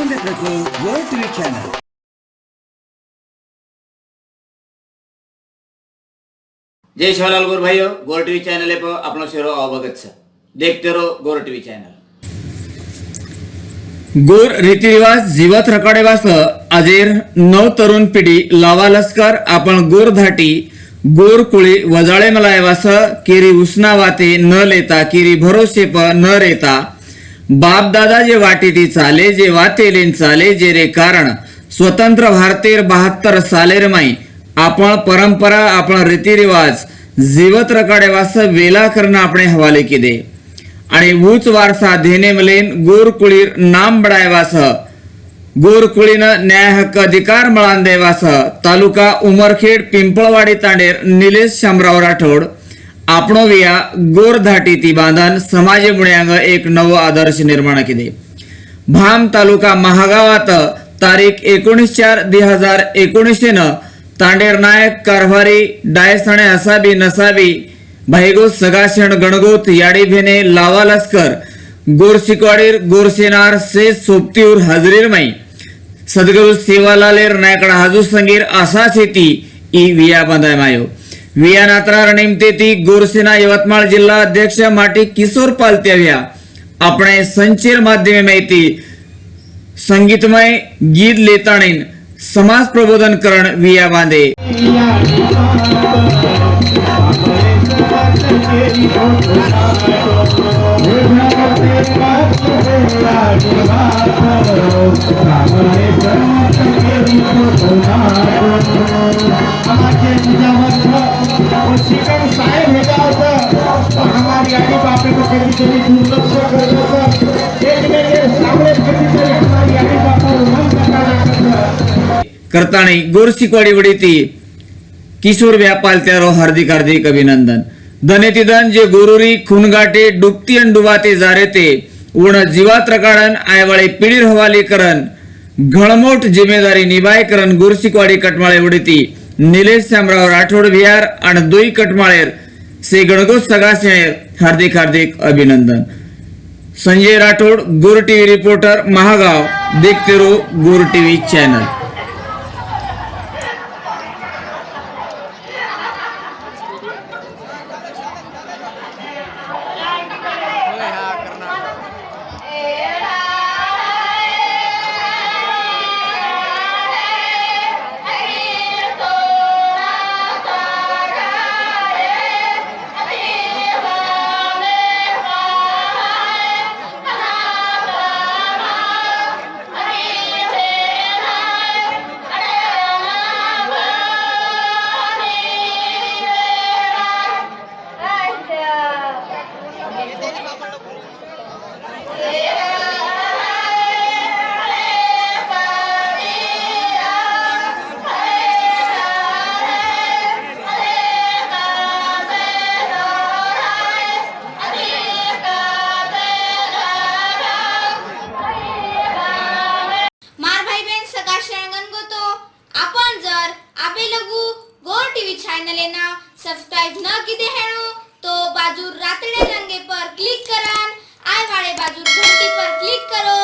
तुमचं वर TV channel जय शिवलाल गोर भाइयों गोर टीवी चैनल पर अपना शेरो अवगत छ। देखते रहो गोर टीवी चॅनल गोर रीतिरिवाज जीवत रकाडेवास आजेर नव तरुण पिढी लावा लस्कर आपण गोर धाटी गोर कुळी वजाळे मलायवास केरी उसना वाते न लेता केरी भरोसे प न रेता। बाप दादा जे वाटेती चाले जे वातेलेन चाले जे रे कारण स्वतंत्र भारतीय बहात्तर सालेर माई आपण परंपरा आपण रीतिरिवाज जीवत रकाडे वास वेला करणं आपण हवाले किदे. आणि ऊच वारसा धेने मलेन गोरकुळीर नाम बडाय वास गोरकुळीन न्याय हक्क अधिकार मळान देवास तालुका उमरखेड पिंपळवाडी तांडेर निलेश शामराव राठोड आपणो विया गोर धाटी ती बांधन समाज मुळ्यांग एक नवो आदर्श निर्माण केले भाम तालुका महागावात तारीख एकोणीस चार दोन हजार एकोणीसशे न तांडेर नायक कारभारी डायसणे असाबी नसाबी भाईगो सगाशण गणगोत याडी भेने लावा लस्कर गोरशिकवाडीर गोरसेनार से सोबतीवर हजरीर माई. सदगुरु सेवालालेर नायकडा हाजू संगीर आसा शेती ई विया बांधाय मायो. વિયાનાત્રા રણિમતેથી ગોરસીના યવતમાળ જિલ્લા અધ્યક્ષ માટે કિશોર પાલત્યાવ્યા આપણે સંચેર માધ્યમે માહિતી, સંગીતમય ગીત લેતાણીન સમાજ પ્રબોધન કરણ વિયા બાંધે करता करताणी गोरसिकवाडी वडीती किशोर व्यापाल त्यारो हार्दिक हार्दिक अभिनंदन. धनेती धन जे गोरुरी खुनगाटे डुबती अन डुबाते जारेते. उण जीवात रकाडन आयवाळे पिढीर हवाली करण घळमोठ जिम्मेदारी निभाय करन गोरसिकवाडी कटमाळे उडीती. निलेश श्यामराव राठोड विहार आणि दुई कटमाळेर. से गणगोत सगाशेर हार्दिक हार्दिक अभिनंदन. संजय राठोड गोर टीव्ही रिपोर्टर महागाव देखते रो गोर टीव्ही चॅनल. आपण जर आपे लगू गोर टीव्ही चॅनल ना सबस्क्राइब न किदे हेणो तो बाजू रातडे रंगे पर क्लिक करान आय वाळे बाजू घंटी पर क्लिक करो